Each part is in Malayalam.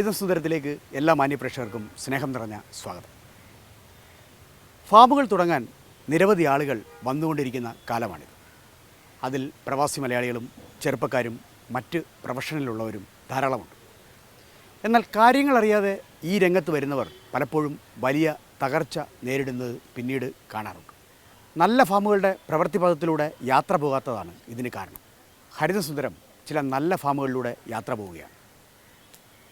ഹരിതസുന്ദരത്തിലേക്ക് എല്ലാ മാന്യപ്രേക്ഷകർക്കും സ്നേഹം നിറഞ്ഞ സ്വാഗതം. ഫാമുകൾ തുടങ്ങാൻ നിരവധി ആളുകൾ വന്നുകൊണ്ടിരിക്കുന്ന കാലമാണിത്. അതിൽ പ്രവാസി മലയാളികളും ചെറുപ്പക്കാരും മറ്റ് പ്രൊഫഷനിലുള്ളവരും ധാരാളമുണ്ട്. എന്നാൽ കാര്യങ്ങൾ അറിയാതെ ഈ രംഗത്ത് വരുന്നവർ പലപ്പോഴും വലിയ തകർച്ച നേരിടുന്നത് പിന്നീട് കാണാറുണ്ട്. നല്ല ഫാമുകളുടെ പ്രവൃത്തിപഥത്തിലൂടെ യാത്ര പോകാത്തതാണ് ഇതിന് കാരണം. ഹരിതസുന്ദരം ചില നല്ല ഫാമുകളിലൂടെ യാത്ര പോവുകയാണ്.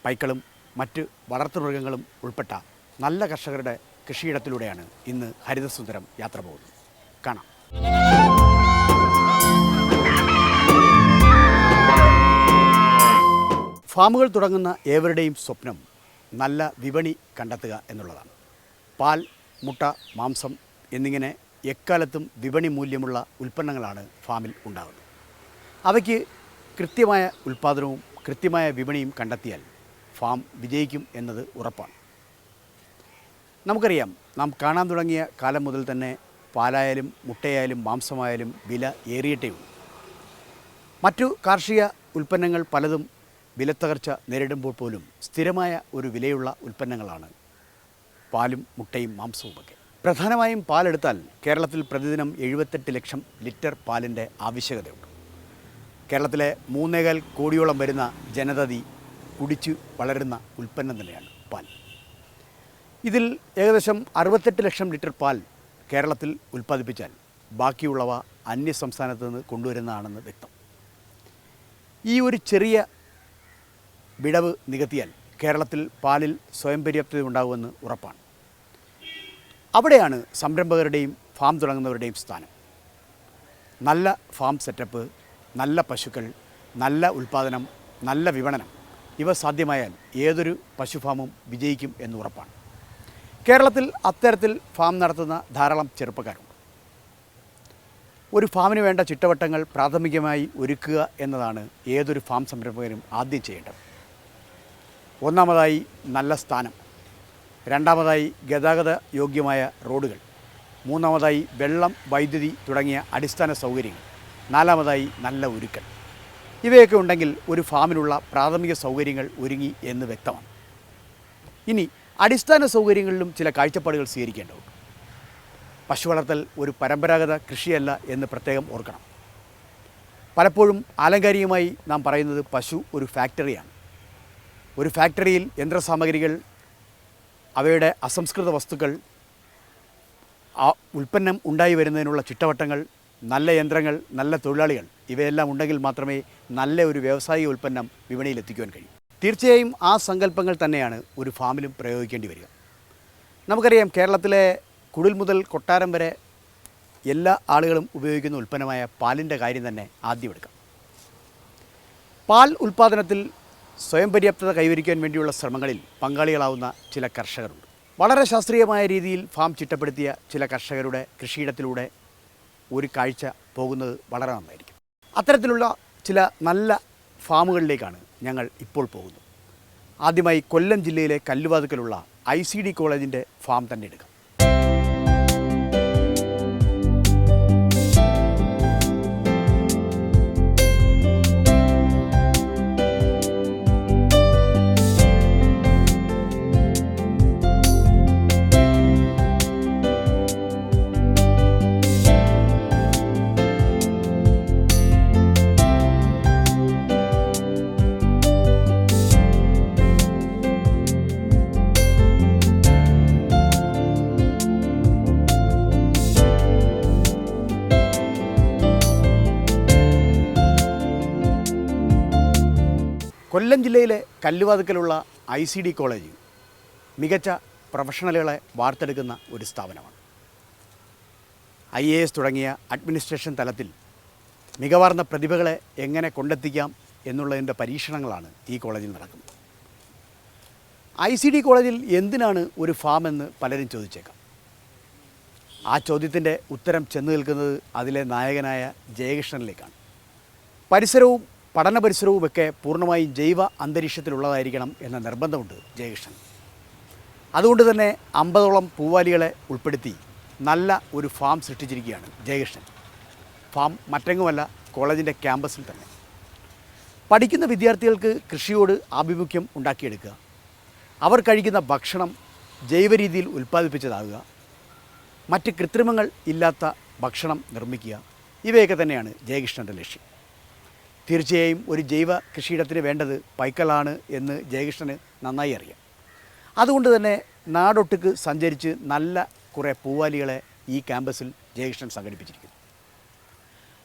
പൈക്കളും മറ്റ് വളർത്തുമൃഗങ്ങളും ഉൾപ്പെട്ട നല്ല കർഷകരുടെ കൃഷിയിടത്തിലൂടെയാണ് ഇന്ന് ഹരിതസുന്ദരം യാത്ര പോകുന്നത്. കാണാം. ഫാമുകൾ തുടങ്ങുന്ന ഏവരുടെയും സ്വപ്നം നല്ല വിപണി കണ്ടെത്തുക എന്നുള്ളതാണ്. പാൽ മുട്ട മാംസം എന്നിങ്ങനെ എക്കാലത്തും വിപണി മൂല്യമുള്ള ഉൽപ്പന്നങ്ങളാണ് ഫാമിൽ ഉണ്ടാകുന്നത് അവയ്ക്ക് കൃത്യമായ ഉൽപ്പാദനവും കൃത്യമായ വിപണിയും കണ്ടെത്തിയാൽ ഫാം വിജയിക്കും എന്നത് ഉറപ്പാണ്. നമുക്കറിയാം നാം കാണാൻ തുടങ്ങിയ കാലം മുതൽ തന്നെ പാലായാലും മുട്ടയായാലും മാംസമായാലും വില ഏറിയിട്ടേ ഉള്ളൂ. മറ്റു കാർഷിക ഉൽപ്പന്നങ്ങൾ പലതും വിലത്തകർച്ച നേരിടുമ്പോൾ പോലും സ്ഥിരമായ ഒരു വിലയുള്ള ഉൽപ്പന്നങ്ങളാണ് പാലും മുട്ടയും മാംസവുമൊക്കെ. പ്രധാനമായും പാലെടുത്താൽ കേരളത്തിൽ പ്രതിദിനം എഴുപത്തെട്ട് ലക്ഷം ലിറ്റർ പാലിന്റെ ആവശ്യകതയുണ്ട്. കേരളത്തിലെ മൂന്നേകാൽ കോടിയോളം വരുന്ന ജനതതി കുടിച്ചു വളരുന്ന ഉൽപ്പന്നം തന്നെയാണ് പാൽ. ഇതിൽ ഏകദേശം അറുപത്തെട്ട് ലക്ഷം ലിറ്റർ പാൽ കേരളത്തിൽ ഉൽപ്പാദിപ്പിച്ചാൽ ബാക്കിയുള്ളവ അന്യ സംസ്ഥാനത്ത് നിന്ന് കൊണ്ടുവരുന്നതാണെന്ന് വ്യക്തം. ഈ ഒരു ചെറിയ വിടവ് നികത്തിയാൽ കേരളത്തിൽ പാലിൽ സ്വയം പര്യാപ്തത ഉണ്ടാകുമെന്ന് ഉറപ്പാണ്. അവിടെയാണ് സംരംഭകരുടെയും ഫാം തുടങ്ങുന്നവരുടെയും സ്ഥാനം. നല്ല ഫാം സെറ്റപ്പ് നല്ല പശുക്കൾ നല്ല ഉൽപ്പാദനം നല്ല വിപണനം ഇവ സാധ്യമായാൽ ഏതൊരു പശു ഫാമും വിജയിക്കും എന്ന് ഉറപ്പാണ്. കേരളത്തിൽ അത്തരത്തിൽ ഫാം നടത്തുന്ന ധാരാളം ചെറുപ്പക്കാരുണ്ട്. ഒരു ഫാമിന് വേണ്ട ചിട്ടവട്ടങ്ങൾ പ്രാഥമികമായി ഒരുക്കുക എന്നതാണ് ഏതൊരു ഫാം സംരംഭകനും ആദ്യം ചെയ്യേണ്ടത്. ഒന്നാമതായി നല്ല സ്ഥാനം രണ്ടാമതായി ഗതാഗത യോഗ്യമായ റോഡുകൾ മൂന്നാമതായി വെള്ളം വൈദ്യുതി തുടങ്ങിയ അടിസ്ഥാന സൗകര്യങ്ങൾ നാലാമതായി നല്ല ഒരുക്കൽ. ഇവയൊക്കെ ഉണ്ടെങ്കിൽ ഒരു ഫാമിനുള്ള പ്രാഥമിക സൗകര്യങ്ങൾ ഒരുങ്ങി എന്ന് വ്യക്തമാണ്. ഇനി അടിസ്ഥാന സൗകര്യങ്ങളിലും ചില കാഴ്ചപ്പാടുകൾ സ്വീകരിക്കേണ്ടതുണ്ട്. പശു വളർത്തൽ ഒരു പരമ്പരാഗത കൃഷിയല്ല എന്ന് പ്രത്യേകം ഓർക്കണം. പലപ്പോഴും ആലങ്കാരികമായി നാം പറയുന്നത് പശു ഒരു ഫാക്ടറിയാണ്. ഒരു ഫാക്ടറിയിൽ യന്ത്രസാമഗ്രികൾ അവയുടെ അസംസ്കൃത വസ്തുക്കൾ ഉൽപ്പന്നം ഉണ്ടായി വരുന്നതിനുള്ള ചിട്ടവട്ടങ്ങൾ നല്ല യന്ത്രങ്ങൾ നല്ല തൊഴിലാളികൾ ഇവയെല്ലാം ഉണ്ടെങ്കിൽ മാത്രമേ നല്ല ഒരു വ്യാവസായിക ഉൽപ്പന്നം വിപണിയിൽ എത്തിക്കുവാൻ കഴിയൂ. തീർച്ചയായും ആ സങ്കല്പങ്ങൾ തന്നെയാണ് ഒരു ഫാമിലും പ്രയോഗിക്കേണ്ടി വരിക. നമുക്കറിയാം കേരളത്തിലെ കുടിൽ മുതൽ കൊട്ടാരം വരെ എല്ലാ ആളുകളും ഉപയോഗിക്കുന്ന ഉൽപ്പന്നമായ പാലിന്റെ കാര്യം തന്നെ ആദ്യം എടുക്കാം. പാൽ ഉൽപ്പാദനത്തിൽ സ്വയം പര്യാപ്തത കൈവരിക്കാൻ വേണ്ടിയുള്ള ശ്രമങ്ങളിൽ പങ്കാളികളാവുന്ന ചില കർഷകരുണ്ട്. വളരെ ശാസ്ത്രീയമായ രീതിയിൽ ഫാം ചിട്ടപ്പെടുത്തിയ ചില കർഷകരുടെ കൃഷിയിടത്തിലൂടെ ഒരു കാഴ്ച പോകുന്നത് വളരെ നന്നായിരിക്കും. അത്തരത്തിലുള്ള ചില നല്ല ഫാമുകളിലേക്കാണ് ഞങ്ങൾ ഇപ്പോൾ പോകുന്നത്. ആദ്യമായി കൊല്ലം ജില്ലയിലെ കല്ലുവാതുക്കലുള്ള ഐ സി ഡി കോളേജിന്റെ ഫാം തന്നെ എടുക്കാം. കൊല്ലം ജില്ലയിലെ കല്ലുവാതുക്കലുള്ള ഐ സി ഡി കോളേജ് മികച്ച പ്രൊഫഷണലുകളെ വാർത്തെടുക്കുന്ന ഒരു സ്ഥാപനമാണ്. ഐ എ എസ് തുടങ്ങിയ അഡ്മിനിസ്ട്രേഷൻ തലത്തിൽ മികവാർന്ന പ്രതിഭകളെ എങ്ങനെ കൊണ്ടെത്തിക്കാം എന്നുള്ളതിന്റെ പരീക്ഷണങ്ങളാണ് ഈ കോളേജിൽ നടക്കുന്നത്. ഐ സി ഡി കോളേജിൽ എന്തിനാണ് ഒരു ഫാം എന്ന് പലരും ചോദിച്ചേക്കാം. ആ ചോദ്യത്തിന്റെ ഉത്തരം ചെന്ന് നിൽക്കുന്നത് അതിലെ നായകനായ ജയകൃഷ്ണനിലേക്കാണ്. പരിസരവും പഠന പരിസരവുമൊക്കെ പൂർണമായും ജൈവ അന്തരീക്ഷത്തിലുള്ളതായിരിക്കണം എന്ന നിർബന്ധമുണ്ട് ജയകൃഷ്ണൻ. അതുകൊണ്ട് തന്നെ അമ്പതോളം പൂവാലികളെ ഉൾപ്പെടുത്തി നല്ല ഒരു ഫാം സൃഷ്ടിച്ചിരിക്കുകയാണ് ജയകൃഷ്ണൻ. ഫാം മറ്റെങ്ങുമല്ല കോളേജിന്റെ ക്യാമ്പസിൽ തന്നെ. പഠിക്കുന്ന വിദ്യാർത്ഥികൾക്ക് കൃഷിയോട് ആഭിമുഖ്യം ഉണ്ടാക്കിയെടുക്കുക. അവർ കഴിക്കുന്ന ഭക്ഷണം ജൈവ രീതിയിൽ ഉൽപ്പാദിപ്പിച്ചതാകുക. മറ്റ് കൃത്രിമങ്ങൾ ഇല്ലാത്ത ഭക്ഷണം നിർമ്മിക്കുക. ഇവയൊക്കെ തന്നെയാണ് ജയകൃഷ്ണന്റെ ലക്ഷ്യം. തീർച്ചയായും ഒരു ജൈവ കൃഷിയിടത്തിന് വേണ്ടത് പൈക്കളാണ് എന്ന് ജയകൃഷ്ണന് നന്നായി അറിയാം. അതുകൊണ്ട് തന്നെ നാടൊട്ടുക്ക് സഞ്ചരിച്ച് നല്ല കുറേ പൂവാലികളെ ഈ ക്യാമ്പസിൽ ജയകൃഷ്ണൻ സംഘടിപ്പിച്ചിരിക്കുന്നു.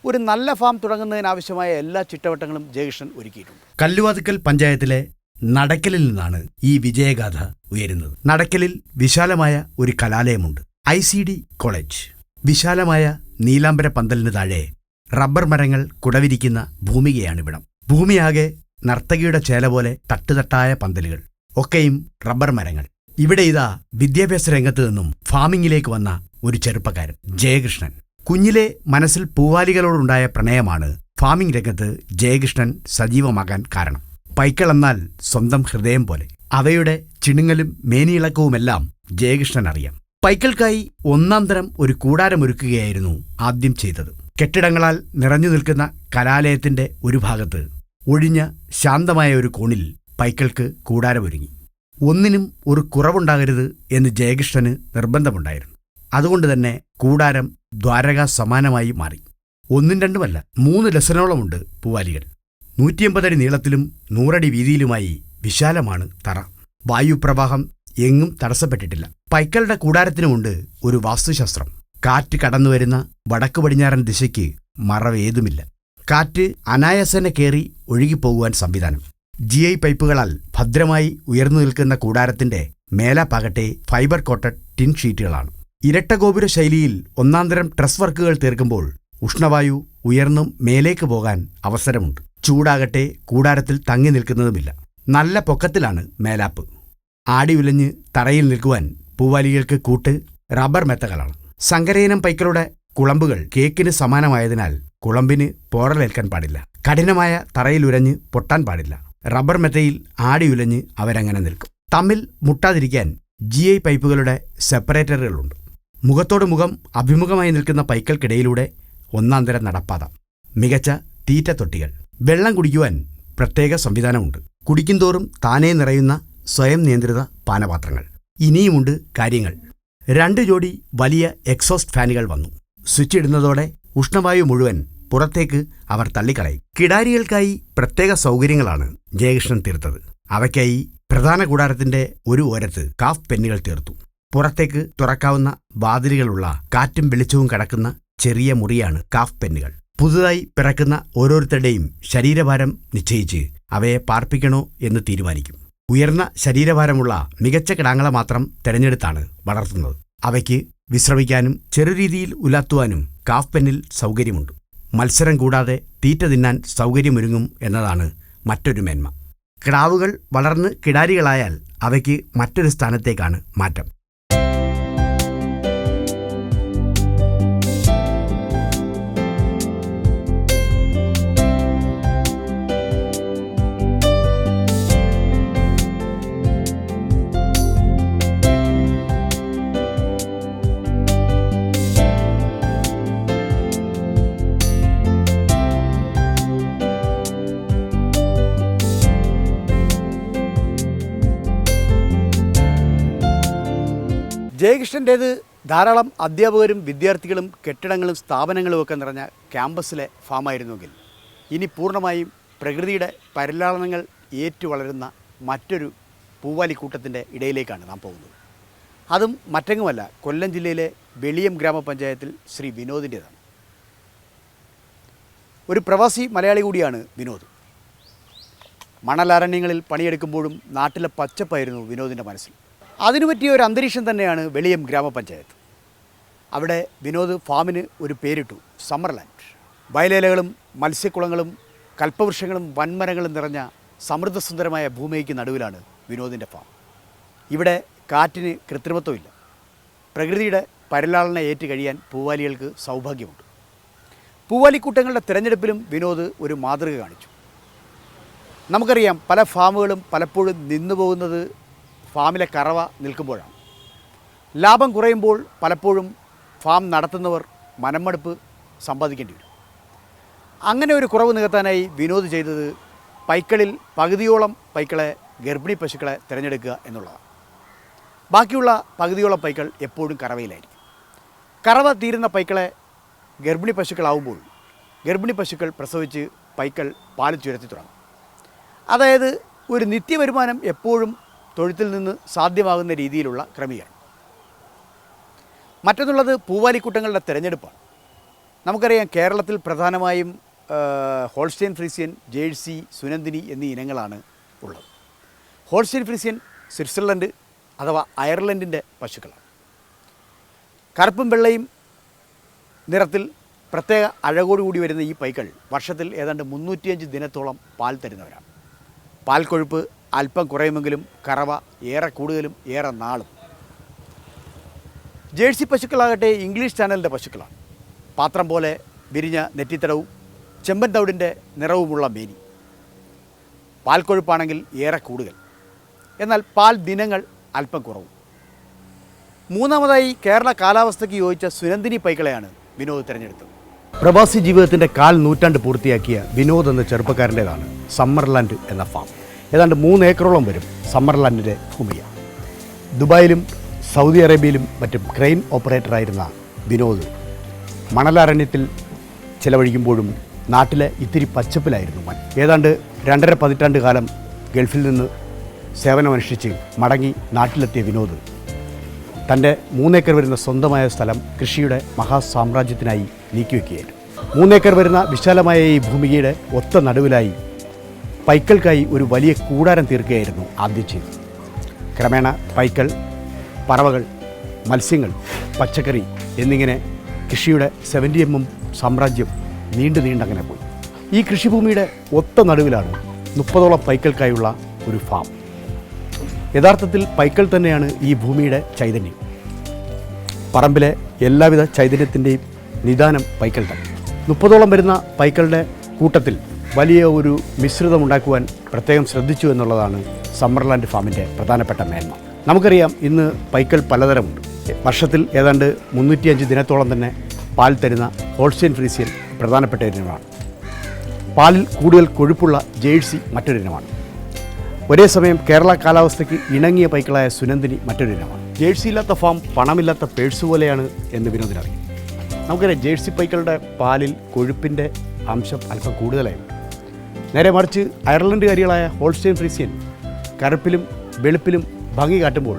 ഒരു നല്ല ഫാം തുടങ്ങുന്നതിനാവശ്യമായ എല്ലാ ചിട്ടവട്ടങ്ങളും ജയകൃഷ്ണൻ ഒരുക്കിയിട്ടുണ്ട്. കല്ലുവാതുക്കൽ പഞ്ചായത്തിലെ നടക്കലിൽ നിന്നാണ് ഈ വിജയഗാഥ ഉയരുന്നത്. നടക്കലിൽ വിശാലമായ ഒരു കലാലയമുണ്ട്. I college. വിശാലമായ നീലാംബര പന്തലിന് താഴെ റബ്ബർ മരങ്ങൾ കുടവിരിക്കുന്ന ഭൂമികയാണിവിടം. ഭൂമിയാകെ നർത്തകിയുടെ ചേല പോലെ തട്ടുതട്ടായ പന്തലുകൾ ഒക്കെയും റബ്ബർ മരങ്ങൾ. ഇവിടെ ഇതാ വിദ്യാഭ്യാസ രംഗത്ത് നിന്നും ഫാമിംഗിലേക്ക് വന്ന ഒരു ചെറുപ്പക്കാരൻ ജയകൃഷ്ണൻ. കുഞ്ഞിലെ മനസ്സിൽ പൂവാലികളോടുണ്ടായ പ്രണയമാണ് ഫാമിംഗ് രംഗത്ത് ജയകൃഷ്ണൻ സജീവമാകാൻ കാരണം. പൈക്കൾ എന്നാൽ സ്വന്തം ഹൃദയം പോലെ. അവയുടെ ചിണുങ്ങലും മേനിയിളക്കവുമെല്ലാം ജയകൃഷ്ണൻ അറിയാം പൈക്കൾക്കായി ഒന്നാം തരം ഒരു കൂടാരമൊരുക്കുകയായിരുന്നു ആദ്യം ചെയ്തത്. കെട്ടിടങ്ങളാൽ നിറഞ്ഞു നിൽക്കുന്ന കലാലയത്തിന്റെ ഒരു ഭാഗത്ത് ഒഴിഞ്ഞ ശാന്തമായ ഒരു കോണിൽ പൈക്കൾക്ക് കൂടാരമൊരുങ്ങി. ഒന്നിനും ഒരു കുറവുണ്ടാകരുത് എന്ന് ജയകൃഷ്ണന് നിർബന്ധമുണ്ടായിരുന്നു. അതുകൊണ്ട് തന്നെ കൂടാരം ദ്വാരക സമാനമായി മാറി. ഒന്നും രണ്ടുമല്ല മൂന്ന് ലസനോളമുണ്ട് പൂവാലികൾ. നൂറ്റിയമ്പതടി നീളത്തിലും നൂറടി വീതിയിലുമായി വിശാലമാണ് തറ. വായുപ്രവാഹം എങ്ങും തടസ്സപ്പെട്ടിട്ടില്ല. പൈക്കളുടെ കൂടാരത്തിനുമുണ്ട് ഒരു വാസ്തുശാസ്ത്രം. കാറ്റ് കടന്നു വരുന്ന വടക്കു പടിഞ്ഞാറൻ ദിശയ്ക്ക് മറവേതുമില്ല കാറ്റ് അനായാസനെ കയറി ഒഴുകിപ്പോകുവാൻ സംവിധാനം. ജി ഐ പൈപ്പുകളാൽ ഭദ്രമായി ഉയർന്നു നിൽക്കുന്ന കൂടാരത്തിന്റെ മേലാപ്പാകട്ടെ ഫൈബർ കോട്ടഡ് ടിൻ ഷീറ്റുകളാണ്. ഇരട്ട ഗോപുര ശൈലിയിൽ ഒന്നാന്തരം ട്രസ് വർക്കുകൾ തീർക്കുമ്പോൾ ഉഷ്ണവായു ഉയർന്നും മേലേക്ക് പോകാൻ അവസരമുണ്ട്. ചൂടാകട്ടെ കൂടാരത്തിൽ തങ്ങി നിൽക്കുന്നതുമില്ല. നല്ല പൊക്കത്തിലാണ് മേലാപ്പ്. ആടി ഉലഞ്ഞ് തറയിൽ നിൽക്കുവാൻ പൂവാലികൾക്ക് കൂട്ട് റബ്ബർ മെത്തകളാണ്. സങ്കരയിനം പൈക്കളുടെ കുളമ്പുകൾ കേക്കിന് സമാനമായതിനാൽ കുളമ്പിന് പോറലേൽക്കാൻ പാടില്ല. കഠിനമായ തറയിലുരഞ്ഞ് പൊട്ടാൻ പാടില്ല. റബ്ബർ മെറ്റയിൽ ആടിയുലഞ്ഞ് അവരങ്ങനെ നിൽക്കും. തമ്മിൽ മുട്ടാതിരിക്കാൻ ജി ഐ പൈപ്പുകളുടെ സെപ്പറേറ്ററുകളുണ്ട്. മുഖത്തോട് മുഖം അഭിമുഖമായി നിൽക്കുന്ന പൈക്കൾക്കിടയിലൂടെ ഒന്നാന്തരം നടപ്പാത. മികച്ച തീറ്റ തൊട്ടികൾ. വെള്ളം കുടിക്കുവാൻ പ്രത്യേക സംവിധാനമുണ്ട്. കുടിക്കുന്തോറും താനേ നിറയുന്ന സ്വയം നിയന്ത്രിത പാനപാത്രങ്ങൾ. ഇനിയുമുണ്ട് കാര്യങ്ങൾ. രണ്ട് ജോഡി വലിയ എക്സോസ്റ്റ് ഫാനുകൾ വന്നു. സ്വിച്ച് ഇടുന്നതോടെ ഉഷ്ണവായു മുഴുവൻ പുറത്തേക്ക് അവർ തള്ളിക്കളയും. കിടാരികൾക്കായി പ്രത്യേക സൗകര്യങ്ങളാണ് ജയകൃഷ്ണൻ തീർത്തത്. അവയ്ക്കായി പ്രധാന കൂടാരത്തിന്റെ ഒരു ഓരത്ത് കാഫ് പെന്നുകൾ തീർത്തു. പുറത്തേക്ക് തുറക്കാവുന്ന വാതിലുകളുള്ള കാറ്റും വെളിച്ചവും കടക്കുന്ന ചെറിയ മുറിയാണ് കാഫ് പെന്നുകൾ. പുതുതായി പിറക്കുന്ന ഓരോരുത്തരുടെയും ശരീരഭാരം നിശ്ചയിച്ച് അവയെ പാർപ്പിക്കണോ എന്ന് തീരുമാനിക്കും. ഉയർന്ന ശരീരഭാരമുള്ള മികച്ച കിടാങ്ങളെ മാത്രം തിരഞ്ഞെടുത്താണ് വളർത്തുന്നത്. അവയ്ക്ക് വിശ്രമിക്കാനും ചെറു രീതിയിൽ ഉലാത്തുവാനും കാഫ് പെന്നിൽ സൗകര്യമുണ്ട്. മത്സരം കൂടാതെ തീറ്റ തിന്നാൻ സൗകര്യമൊരുങ്ങും എന്നതാണ് മറ്റൊരു മേന്മ. കിടാവുകൾ വളർന്ന് കിടാരികളായാൽ അവയ്ക്ക് മറ്റൊരു സ്ഥാനത്തേക്കാണ് മാറ്റം. ജയകൃഷ്ണന്റേത് ധാരാളം അധ്യാപകരും വിദ്യാർത്ഥികളും കെട്ടിടങ്ങളും സ്ഥാപനങ്ങളും ഒക്കെ നിറഞ്ഞ ക്യാമ്പസിലെ ഫാമായിരുന്നുവെങ്കിൽ ഇനി പൂർണമായും പ്രകൃതിയുടെ പരിലാളനങ്ങൾ ഏറ്റുവളരുന്ന മറ്റൊരു പൂവാലിക്കൂട്ടത്തിന്റെ ഇടയിലേക്കാണ് നാം പോകുന്നത്. അതും മറ്റെങ്ങുമല്ല കൊല്ലം ജില്ലയിലെ വെളിയം ഗ്രാമപഞ്ചായത്തിൽ ശ്രീ വിനോദിന്റേതാണ്. ഒരു പ്രവാസി മലയാളി കൂടിയാണ് വിനോദ്. മണലാരണ്യങ്ങളിൽ പണിയെടുക്കുമ്പോഴും നാട്ടിലെ പച്ചപ്പായിരുന്നു വിനോദിന്റെ മനസ്സിൽ. അതിനു പറ്റിയ ഒരു അന്തരീക്ഷം തന്നെയാണ് വെളിയം ഗ്രാമപഞ്ചായത്ത്. അവിടെ വിനോദ് ഫാമിന് ഒരു പേരിട്ടു സമ്മർലാൻഡ്. വയലേലകളും മത്സ്യക്കുളങ്ങളും കൽപ്പവൃക്ഷങ്ങളും വൻമരങ്ങളും നിറഞ്ഞ സമൃദ്ധസുന്ദരമായ ഭൂമിക്ക് നടുവിലാണ് വിനോദിന്റെ ഫാം. ഇവിടെ കാറ്റിന് കൃത്രിമത്വമില്ല. പ്രകൃതിയുടെ പരിലാളന ഏറ്റു കഴിയാൻ പൂവാലികൾക്ക് സൗഭാഗ്യമുണ്ട്. പൂവാലിക്കൂട്ടങ്ങളുടെ തിരഞ്ഞെടുപ്പിലും വിനോദ് ഒരു മാതൃക കാണിച്ചു. നമുക്കറിയാം പല ഫാമുകളും പലപ്പോഴും നിന്നു പോകുന്നത് ഫാമിലെ കറവ നിൽക്കുമ്പോഴാണ്. ലാഭം കുറയുമ്പോൾ പലപ്പോഴും ഫാം നടത്തുന്നവർ മനമടുപ്പ് സമ്പാദിക്കേണ്ടി വരും. അങ്ങനെ ഒരു കുറവ് നികത്താനായി വിനോദ് ചെയ്തത് പൈക്കളിൽ പകുതിയോളം പൈക്കളെ ഗർഭിണി പശുക്കളെ തിരഞ്ഞെടുക്കുക എന്നുള്ളതാണ്. ബാക്കിയുള്ള പകുതിയോളം പൈക്കൾ എപ്പോഴും കറവയിലായിരിക്കും. കറവ തീരുന്ന പൈക്കളെ ഗർഭിണി പശുക്കളാവുമ്പോൾ ഗർഭിണി പശുക്കൾ പ്രസവിച്ച് പൈക്കൾ പാൽ ചുരത്തി തുടങ്ങും. അതായത് ഒരു നിത്യവരുമാനം എപ്പോഴും തൊഴുത്തിൽ നിന്ന് സാധ്യമാകുന്ന രീതിയിലുള്ള ക്രമീകരണം. മറ്റൊന്നുള്ളത് പൂവാലിക്കൂട്ടങ്ങളുടെ തിരഞ്ഞെടുപ്പാണ്. നമുക്കറിയാം കേരളത്തിൽ പ്രധാനമായും ഹോൾസ്റ്റൈൻ ഫ്രീസിയൻ ജേഴ്സി സുനന്ദിനി എന്നീ ഇനങ്ങളാണ് ഉള്ളത്. ഹോൾസ്റ്റൈൻ ഫ്രീസിയൻ സ്വിറ്റ്സർലൻഡ് അഥവാ അയർലൻഡിന്റെ പശുക്കളാണ്. കറുപ്പും വെള്ളയും നിറത്തിൽ പ്രത്യേക അഴകോടുകൂടി വരുന്ന ഈ പൈക്കൾ വർഷത്തിൽ ഏതാണ്ട് മുന്നൂറ്റിയഞ്ച് ദിനത്തോളം പാൽ തരുന്നവരാണ്. പാൽ കൊഴുപ്പ് അല്പം കുറയുമെങ്കിലും കറവ ഏറെ കൂടുതലും ഏറെ നാളും. ജേഴ്സി പശുക്കളാകട്ടെ ഇംഗ്ലീഷ് ചാനലിന്റെ പശുക്കളാണ്. പാത്രം പോലെ വിരിഞ്ഞ നെറ്റിത്തടവും ചെമ്പൻ തവിടിന്റെ നിറവുമുള്ള മേനി. പാൽ കൊഴുപ്പാണെങ്കിൽ ഏറെ കൂടുതൽ. എന്നാൽ പാൽ ദിനങ്ങൾ അല്പം കുറവും. മൂന്നാമതായി കേരള കാലാവസ്ഥയ്ക്ക് യോജിച്ച സുനന്ദിനി പൈക്കളെയാണ് വിനോദ് തിരഞ്ഞെടുത്തത്. പ്രവാസി ജീവിതത്തിന്റെ കാൽ നൂറ്റാണ്ട് പൂർത്തിയാക്കിയ വിനോദ് എന്ന ചെറുപ്പക്കാരന്റേതാണ് സമ്മർലാൻഡ് എന്ന ഫാം. ഏതാണ്ട് മൂന്ന് ഏക്കറോളം വരും സമ്മർലാൻഡിന്റെ ഭൂമിയ ദുബായിലും സൗദി അറേബ്യയിലും മറ്റും ക്രെയിൻ ഓപ്പറേറ്ററായിരുന്ന വിനോദ് മണലാരണ്യത്തിൽ ചിലവഴിക്കുമ്പോഴും നാട്ടിലെ ഇത്തിരി പച്ചപ്പിലായിരുന്നു മൻ. ഏതാണ്ട് രണ്ടര പതിറ്റാണ്ട് കാലം ഗൾഫിൽ നിന്ന് സേവനമനുഷ്ഠിച്ച് മടങ്ങി നാട്ടിലെത്തിയ വിനോദ് തന്റെ മൂന്നേക്കർ വരുന്ന സ്വന്തമായ സ്ഥലം കൃഷിയുടെ മഹാസാമ്രാജ്യത്തിനായി നീക്കിവെക്കുകയായിരുന്നു. മൂന്നേക്കർ വരുന്ന വിശാലമായ ഈ ഭൂമികയുടെ ഒത്ത നടുവിലായി പൈക്കൾക്കായി ഒരു വലിയ കൂടാരം തീർക്കുകയായിരുന്നു ആദ്യം ചെയ്തത്. ക്രമേണ പൈക്കൾ പറവകൾ മത്സ്യങ്ങൾ പച്ചക്കറി എന്നിങ്ങനെ കൃഷിയുടെ സെവന്റി എം എം സാമ്രാജ്യം നീണ്ടു നീണ്ടങ്ങനെ പോയി. ഈ കൃഷിഭൂമിയുടെ ഒത്ത നടുവിലാണ് മുപ്പതോളം പൈക്കൾക്കായുള്ള ഒരു ഫാം യഥാർത്ഥത്തിൽ പൈക്കൾ തന്നെയാണ് ഈ ഭൂമിയുടെ ചൈതന്യം. പറമ്പിലെ എല്ലാവിധ ചൈതന്യത്തിന്റെയും നിദാനം പൈക്കൾ തന്നെ മുപ്പതോളം വരുന്ന പൈക്കളുടെ കൂട്ടത്തിൽ വലിയ ഒരു മിശ്രിതം ഉണ്ടാക്കുവാൻ പ്രത്യേകം ശ്രദ്ധിച്ചു എന്നുള്ളതാണ് സമ്മർലാൻഡ് ഫാമിന്റെ പ്രധാനപ്പെട്ട മേന്മ. നമുക്കറിയാം ഇന്ന് പൈക്കൽ പലതരമുണ്ട്. വർഷത്തിൽ ഏതാണ്ട് മുന്നൂറ്റിയഞ്ച് ദിനത്തോളം തന്നെ പാൽ തരുന്ന ഹോൾസ്റ്റൈൻ ഫ്രീസിയൻ പ്രധാനപ്പെട്ട ഇനമാണ്. പാലിൽ കൂടുതൽ കൊഴുപ്പുള്ള ജേഴ്സി മറ്റൊരു ഇനമാണ്. ഒരേ സമയം കേരള കാലാവസ്ഥയ്ക്ക് ഇണങ്ങിയ പൈക്കളായ സുനന്ദിനി മറ്റൊരു ഇനമാണ്. ജേഴ്സി ഇല്ലാത്ത ഫാം പണമില്ലാത്ത പേഴ്സ് പോലെയാണ് എന്ന് വിനോദിനറിയാം. നമുക്കറിയാം ജേഴ്സി പൈക്കളുടെ പാലിൽ കൊഴുപ്പിന്റെ അംശം അല്പം കൂടുതലായിരുന്നു. നേരെ മറിച്ച് അയർലൻഡുകാരികളായ ഹോൾസ്റ്റൈൻ ഫ്രീസിയൻ കറുപ്പിലും വെളുപ്പിലും ഭംഗി കാട്ടുമ്പോൾ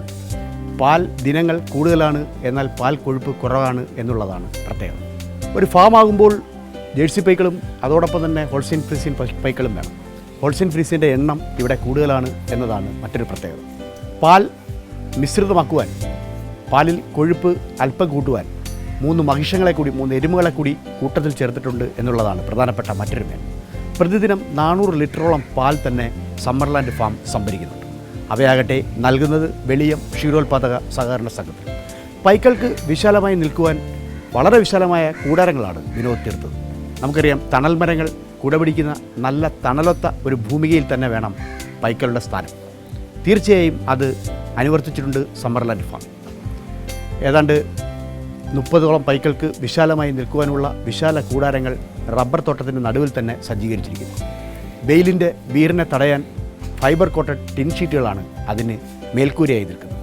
പാൽ ദിനങ്ങൾ കൂടുതലാണ് എന്നാൽ പാൽ കൊഴുപ്പ് കുറവാണ് എന്നുള്ളതാണ് പ്രത്യേകത. ഒരു ഫാം ആകുമ്പോൾ ജേഴ്സി പൈക്കളും അതോടൊപ്പം തന്നെ ഹോൾസ്റ്റൈൻ ഫ്രീസിയൻ പൈക്കളും വേണം. ഹോൾസ്റ്റൈൻ ഫ്രീസിന്റെ എണ്ണം ഇവിടെ കൂടുതലാണ് എന്നതാണ് മറ്റൊരു പ്രത്യേകത. പാൽ മിശ്രിതമാക്കുവാൻ പാലിൽ കൊഴുപ്പ് അല്പം കൂട്ടുവാൻ മൂന്ന് മഹിഷങ്ങളെ കൂടി മൂന്ന് എരുമകളെ കൂടി കൂട്ടത്തിൽ ചേർത്തിട്ടുണ്ട് എന്നുള്ളതാണ് പ്രധാനപ്പെട്ട മറ്റൊരു മേന്മ പ്രതിദിനം നാനൂറ് ലിറ്ററോളം പാൽ തന്നെ സമ്മർലാൻഡ് ഫാം സംഭരിക്കുന്നുണ്ട്. അവയാകട്ടെ നൽകുന്നത് വെളിയം ക്ഷീരോത്പാദക സഹകരണ സംഘത്തിൽ. പൈക്കൾക്ക് വിശാലമായി നിൽക്കുവാൻ വളരെ വിശാലമായ കൂടാരങ്ങളാണ് വിനോദ് തീർത്തത് നമുക്കറിയാം തണൽ മരങ്ങൾ കുടപിടിക്കുന്ന നല്ല തണലൊത്ത ഒരു ഭൂമികയിൽ തന്നെ വേണം പൈക്കളുടെ സ്ഥാനം. തീർച്ചയായും അത് അനുവർത്തിച്ചിട്ടുണ്ട് സമ്മർലാൻഡ് ഫാം. ഏതാണ്ട് മുപ്പതോളം പൈക്കൾക്ക് വിശാലമായി നിൽക്കുവാനുള്ള വിശാല കൂടാരങ്ങൾ റബ്ബർ തോട്ടത്തിന്റെ നടുവിൽ തന്നെ സജ്ജീകരിച്ചിരിക്കുന്നു. വെയിലിന്റെ വീറിനെ തടയാൻ ഫൈബർ കോട്ടഡ് ടിൻ ഷീറ്റുകളാണ് അതിന് മേൽക്കൂരയായി നിൽക്കുന്നത്.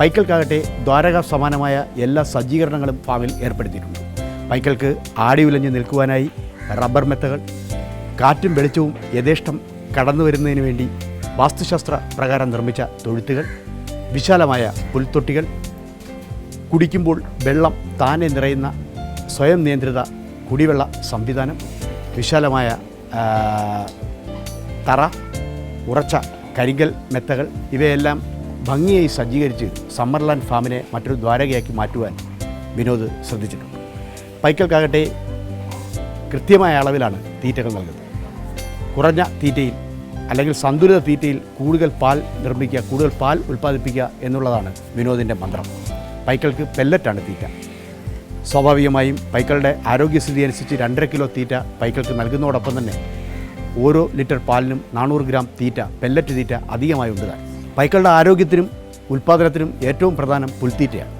പൈക്കൾക്കാകട്ടെ ദ്വാരക സമാനമായ എല്ലാ സജ്ജീകരണങ്ങളും ഫാമിൽ ഏർപ്പെടുത്തിയിട്ടുണ്ട്. പൈക്കൾക്ക് ആടി ഉലഞ്ഞ് നിൽക്കുവാനായി റബ്ബർ മെത്തകൾ കാറ്റും വെളിച്ചവും യഥേഷ്ടം കടന്നു വരുന്നതിന് വേണ്ടി വാസ്തുശാസ്ത്ര പ്രകാരം നിർമ്മിച്ച തൊഴുത്തുകൾ വിശാലമായ പുൽത്തൊട്ടികൾ കുടിക്കുമ്പോൾ വെള്ളം താനെ നിറയുന്ന സ്വയം നിയന്ത്രിത കുടിവെള്ള സംവിധാനം വിശാലമായ തറ ഉറച്ച കരിങ്കൽ മെത്തകൾ ഇവയെല്ലാം ഭംഗിയായി സജ്ജീകരിച്ച് സമ്മർലാൻഡ് ഫാമിനെ മറ്റൊരു ദ്വാരകയാക്കി മാറ്റുവാൻ വിനോദ് ശ്രദ്ധിച്ചിട്ടുണ്ട്. പൈക്കൽക്കാകട്ടെ കൃത്യമായ അളവിലാണ് തീറ്റകൾ നൽകുന്നത്. കുറഞ്ഞ തീറ്റയിൽ അല്ലെങ്കിൽ സന്തുലിത തീറ്റയിൽ കൂടുതൽ പാൽ നിർമ്മിക്കുക കൂടുതൽ പാൽ ഉൽപ്പാദിപ്പിക്കുക എന്നുള്ളതാണ് വിനോദിന്റെ മന്ത്രം. പൈക്കൾക്ക് പെല്ലറ്റാണ് തീറ്റ. സ്വാഭാവികമായും പൈക്കളുടെ ആരോഗ്യസ്ഥിതി അനുസരിച്ച് രണ്ടര കിലോ തീറ്റ പൈക്കൾക്ക് നൽകുന്നതോടൊപ്പം തന്നെ ഓരോ ലിറ്റർ പാലിനും നാനൂറ് ഗ്രാം തീറ്റ പെല്ലറ്റ് തീറ്റ അധികമായി ഉണ്ട്. പൈക്കളുടെ ആരോഗ്യത്തിനും ഉൽപ്പാദനത്തിനും ഏറ്റവും പ്രധാനം പുൽത്തീറ്റയാണ്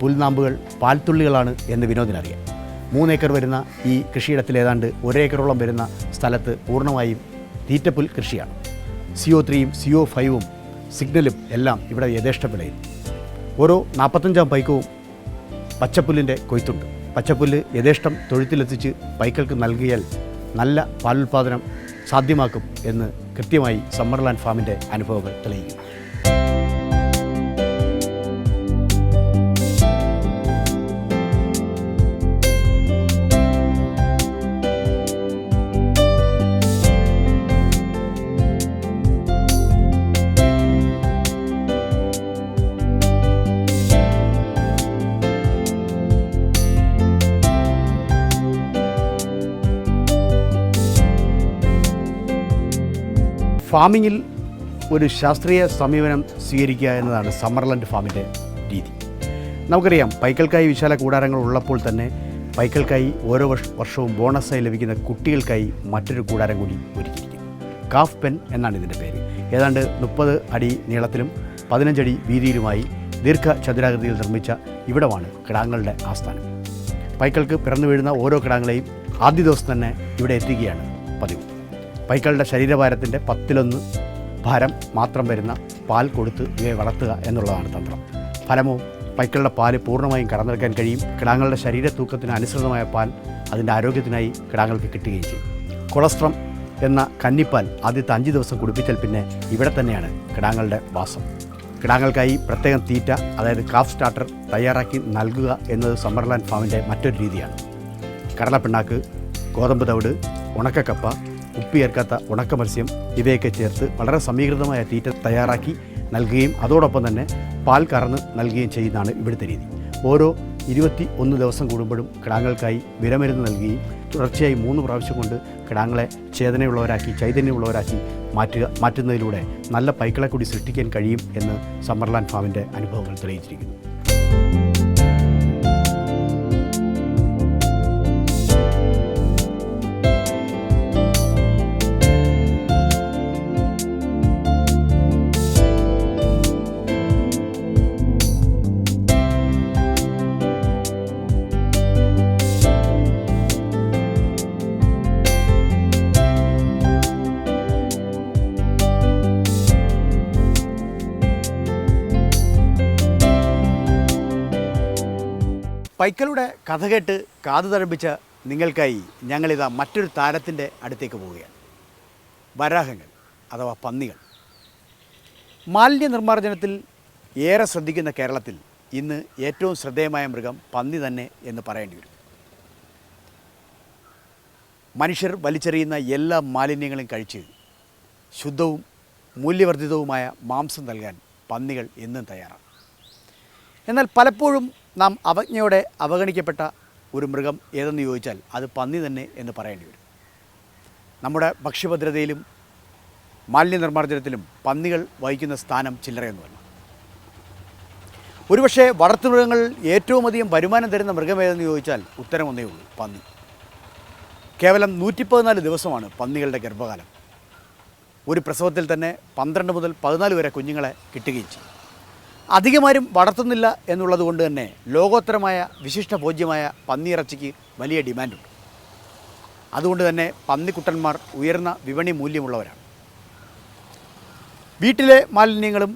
പുൽനാമ്പുകൾ പാൽത്തുള്ളികളാണ് എന്ന് വിനോദിനറിയാം. മൂന്നേക്കർ വരുന്ന ഈ കൃഷിയിടത്തിൽ ഏതാണ്ട് ഒരേക്കറോളം വരുന്ന സ്ഥലത്ത് പൂർണമായും തീറ്റപ്പുൽ കൃഷിയാണ്. സി ഒ ത്രീയും സി ഒ ഫൈവും സിഗ്നലും എല്ലാം ഇവിടെ യഥേഷ്ടം ഓരോ നാൽപ്പത്തഞ്ചാം പൈക്കവും പച്ചപ്പുല്ലിന്റെ കൊയ്ത്തുണ്ട്. പച്ചപ്പുല്ല് യഥേഷ്ടം തൊഴുത്തിലെത്തിച്ച് പൈക്കൾക്ക് നൽകിയാൽ നല്ല പാലുൽപാദനം സാധ്യമാക്കും എന്ന് കൃത്യമായി സമ്മർലാൻഡ് ഫാമിന്റെ അനുഭവങ്ങൾ തെളിയിക്കുന്നു. ഫാമിങ്ങിൽ ഒരു ശാസ്ത്രീയ സമീപനം സ്വീകരിക്കുക എന്നതാണ് സമ്മർലൻഡ് ഫാമിന്റെ രീതി. നമുക്കറിയാം പൈക്കൽക്കായി വിശാല കൂടാരങ്ങൾ ഉള്ളപ്പോൾ തന്നെ പൈക്കൽക്കായി ഓരോ വർഷ- വർഷവും ബോണസായി ലഭിക്കുന്ന കുട്ടികൾക്കായി മറ്റൊരു കൂടാരം കൂടി ഒരുക്കിയിരിക്കുന്നു. കാഫ് പെൻ എന്നാണ് ഇതിന്റെ പേര്. ഏതാണ്ട് മുപ്പത് അടി നീളത്തിലും പതിനഞ്ചടി വീതിയിലുമായി ദീർഘചതുരാകൃതിയിൽ നിർമ്മിച്ച ഇവിടമാണ് കിടാങ്ങളുടെ ആസ്ഥാനം. പൈക്കൾക്ക് പിറന്നു വീഴുന്ന ഓരോ കിടാങ്ങളെയും ആദ്യ ദിവസം തന്നെ ഇവിടെ എത്തിക്കുകയാണ് പതിവ്. പൈക്കളുടെ ശരീരഭാരത്തിന്റെ പത്തിലൊന്ന് ഭാരം മാത്രം വരുന്ന പാൽ കൊടുത്ത് ഇവയെ വളർത്തുക എന്നുള്ളതാണ് തന്ത്രം. ഫലമോ പൈക്കളുടെ പാൽ പൂർണമായും കടന്നെടുക്കാൻ കഴിയും. കിടാങ്ങളുടെ ശരീര തൂക്കത്തിന് അനുസൃതമായ പാൽ അതിന്റെ ആരോഗ്യത്തിനായി കിടാങ്ങൾക്ക് കിട്ടുകയും ചെയ്യും. കൊളസ്ട്രം എന്ന കന്നിപ്പാൽ ആദ്യത്തെ അഞ്ച് ദിവസം കുടിപ്പിച്ചാൽ പിന്നെ ഇവിടെ തന്നെയാണ് കിടാങ്ങളുടെ വാസം. കിടാങ്ങൾക്കായി പ്രത്യേകം തീറ്റ അതായത് കാഫ് സ്റ്റാർട്ടർ തയ്യാറാക്കി നൽകുക എന്നത് സമ്മർലാൻഡ് ഫാമിന്റെ മറ്റൊരു രീതിയാണ്. കടലപ്പിണ്ണാക്ക് ഗോതമ്പ് തവിട് ഉണക്കക്കപ്പ ഉപ്പിയേർക്കാത്ത ഉണക്ക മത്സ്യം ഇവയൊക്കെ ചേർത്ത് വളരെ സമീകൃതമായ തീറ്റ തയ്യാറാക്കി നൽകുകയും അതോടൊപ്പം തന്നെ പാൽ കറന്ന് നൽകുകയും ചെയ്യുന്നതാണ് ഇവിടുത്തെ രീതി. ഓരോ ഇരുപത്തി ഒന്ന് ദിവസം കൂടുമ്പോഴും കിടാങ്ങൾക്കായി വിരമരുന്ന് നൽകുകയും തുടർച്ചയായി മൂന്ന് പ്രാവശ്യം കൊണ്ട് കിടാങ്ങളെ ചേതനയുള്ളവരാക്കി ചൈതന്യമുള്ളവരാക്കി മാറ്റുക മാറ്റുന്നതിലൂടെ നല്ല പൈക്കളെ കൂടി സൃഷ്ടിക്കാൻ കഴിയും എന്ന് സമ്മർലാൻഡ് ഫാമിന്റെ അനുഭവങ്ങൾ തെളിയിച്ചിരിക്കുന്നു. പൈക്കളുടെ കഥ കേട്ട് കാതു തഴപ്പിച്ച നിങ്ങൾക്കായി ഞങ്ങളിതാ മറ്റൊരു താരത്തിന്റെ അടുത്തേക്ക് പോവുകയാണ്. വരാഹങ്ങൾ അഥവാ പന്നികൾ. മാലിന്യ നിർമ്മാർജനത്തിൽ ഏറെ ശ്രദ്ധിക്കുന്ന കേരളത്തിൽ ഇന്ന് ഏറ്റവും ശ്രദ്ധേയമായ മൃഗം പന്നി തന്നെ എന്ന് പറയേണ്ടി വരും. മനുഷ്യർ വലിച്ചെറിയുന്ന എല്ലാ മാലിന്യങ്ങളും കഴിച്ച് ശുദ്ധവും മൂല്യവർദ്ധിതവുമായ മാംസം നൽകാൻ പന്നികൾ എന്നും തയ്യാറാണ്. എന്നാൽ പലപ്പോഴും നാം അവജ്ഞയോടെ അവഗണിക്കപ്പെട്ട ഒരു മൃഗം ഏതെന്ന് ചോദിച്ചാൽ അത് പന്നി തന്നെ എന്ന് പറയേണ്ടി വരും. നമ്മുടെ ഭക്ഷ്യഭദ്രതയിലും മാലിന്യനിർമ്മാർജനത്തിലും പന്നികൾ വഹിക്കുന്ന സ്ഥാനം ചില്ലറയൊന്നുമല്ല ഒരുപക്ഷെ വളർത്തുമൃഗങ്ങൾ ഏറ്റവും അധികം വരുമാനം തരുന്ന മൃഗം ഏതെന്ന് ചോദിച്ചാൽ ഉത്തരം ഒന്നേ ഉള്ളൂ പന്നി. കേവലം നൂറ്റി പതിനാല് ദിവസമാണ് പന്നികളുടെ ഗർഭകാലം. ഒരു പ്രസവത്തിൽ തന്നെ പന്ത്രണ്ട് മുതൽ പതിനാല് വരെ കുഞ്ഞുങ്ങളെ കിട്ടുകയും ചെയ്യും. അധികമാരും വളർത്തുന്നില്ല എന്നുള്ളത് കൊണ്ട് തന്നെ ലോകോത്തരമായ വിശിഷ്ട ഭോജ്യമായ പന്നിയിറച്ചിക്ക് വലിയ ഡിമാൻഡുണ്ട്. അതുകൊണ്ട് തന്നെ പന്നിക്കുട്ടന്മാർ ഉയർന്ന വിപണി മൂല്യമുള്ളവരാണ്. വീട്ടിലെ മാലിന്യങ്ങളും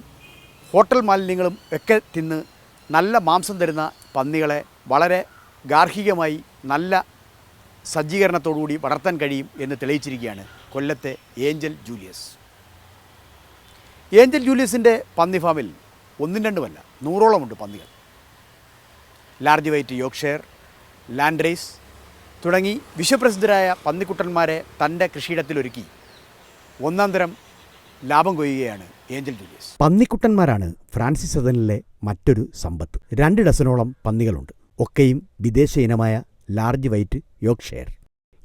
ഹോട്ടൽ മാലിന്യങ്ങളും ഒക്കെ തിന്ന് നല്ല മാംസം തരുന്ന പന്നികളെ വളരെ ഗാർഹികമായി നല്ല സജ്ജീകരണത്തോടുകൂടി വളർത്താൻ കഴിയും എന്ന് തെളിയിച്ചിരിക്കുകയാണ് കൊല്ലത്തെ ഏഞ്ചൽ ജൂലിയസ്. ഏഞ്ചൽ ജൂലിയസിന്റെ പന്നി ഫാമിൽ ഒന്നും രണ്ടുമല്ല നൂറോളമുണ്ട് പന്നികൾ large white Yorkshire landrace തുടങ്ങി വിശ്വപ്രസിദ്ധരായ പന്നിക്കുട്ടന്മാരെ തന്റെ കൃഷിയിടത്തിലൊരുക്കി. ഒന്നാം തരം ലാഭം കൊയ്യുകയാണ് ഏഞ്ചൽ ജൂലിയസ് പന്നിക്കുട്ടന്മാരാണ് ഫ്രാൻസിസ് സദനിലെ മറ്റൊരു സമ്പത്ത്. രണ്ട് ഡസനോളം പന്നികളുണ്ട്. ഒക്കെയും വിദേശ ഇനമായ ലാർജ് വൈറ്റ് യോക്ഷെയർ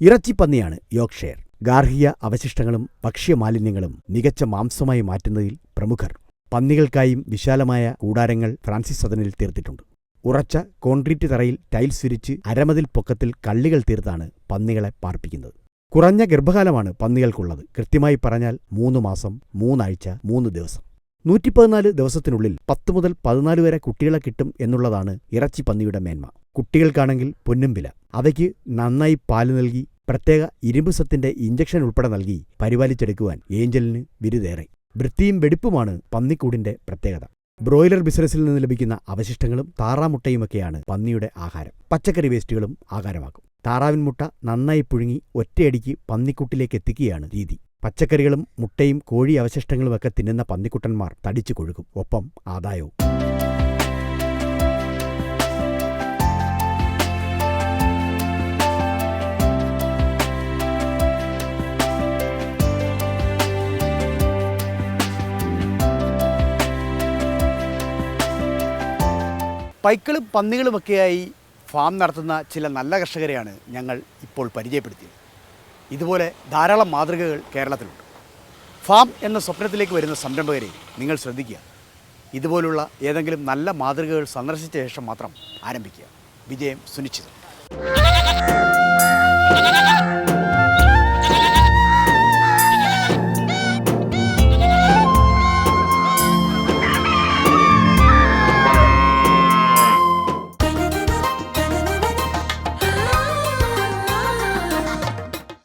ഇറച്ചിപ്പന്നിയാണ് യോക്ഷെയർ ഗാർഹിക അവശിഷ്ടങ്ങളും ഭക്ഷ്യമാലിന്യങ്ങളും മികച്ച മാംസമായി മാറ്റുന്നതിൽ പ്രമുഖർ. പന്നികൾക്കായും വിശാലമായ കൂടാരങ്ങൾ ഫ്രാൻസിസ് സദനിൽ തീർത്തിട്ടുണ്ട്. ഉറച്ച കോൺക്രീറ്റ് തറയിൽ ടൈൽസ് വിരിച്ച് അരമതിൽ പൊക്കത്തിൽ കള്ളികൾ തീർത്താണ് പന്നികളെ പാർപ്പിക്കുന്നത്. കുറഞ്ഞ ഗർഭകാലമാണ് പന്നികൾക്കുള്ളത്. കൃത്യമായി പറഞ്ഞാൽ മൂന്ന് മാസം മൂന്നാഴ്ച മൂന്ന് ദിവസം. നൂറ്റിപ്പതിനാല് ദിവസത്തിനുള്ളിൽ പത്ത് മുതൽ പതിനാല് വരെ കുട്ടികളെ കിട്ടും എന്നുള്ളതാണ് ഇറച്ചി പന്നിയുടെ മേന്മ. കുട്ടികൾക്കാണെങ്കിൽ പൊന്നും വില. അവയ്ക്ക് നന്നായി പാൽ നൽകി പ്രത്യേക ഇരുമ്പ് സത്തിന്റെ ഇഞ്ചക്ഷൻ ഉൾപ്പെടെ നൽകി പരിപാലിച്ചെടുക്കുവാൻ ഏഞ്ചലിന് ബിരുദേറെ വൃത്തിയും വെടിപ്പുമാണ് പന്നിക്കൂടിന്റെ പ്രത്യേകത. ബ്രോയിലർ ബിസിനസ്സിൽ നിന്ന് ലഭിക്കുന്ന അവശിഷ്ടങ്ങളും താറാമുട്ടയുമൊക്കെയാണ് പന്നിയുടെ ആഹാരം. പച്ചക്കറി വേസ്റ്റുകളും ആഹാരമാക്കും. താറാവിൻ മുട്ട നന്നായി പുഴുങ്ങി ഒറ്റയടിക്ക് പന്നിക്കുട്ടിലേക്ക് എത്തിക്കുകയാണ് രീതി. പച്ചക്കറികളും മുട്ടയും കോഴി അവശിഷ്ടങ്ങളുമൊക്കെ തിന്നുന്ന പന്നിക്കുട്ടന്മാർ തടിച്ചു കൊഴുകും ഒപ്പം ആദായവും. പൈക്കളും പന്നികളുമൊക്കെയായി ഫാം നടത്തുന്ന ചില നല്ല കർഷകരെയാണ് ഞങ്ങൾ ഇപ്പോൾ പരിചയപ്പെടുത്തിയത്. ഇതുപോലെ ധാരാളം മാതൃകകൾ കേരളത്തിലുണ്ട്. ഫാം എന്ന സ്വപ്നത്തിലേക്ക് വരുന്ന സംരംഭകരെ നിങ്ങൾ ശ്രദ്ധിക്കുക. ഇതുപോലുള്ള ഏതെങ്കിലും നല്ല മാതൃകകൾ സന്ദർശിച്ച ശേഷം മാത്രം ആരംഭിക്കുക. വിജയം സുനിശ്ചിതം.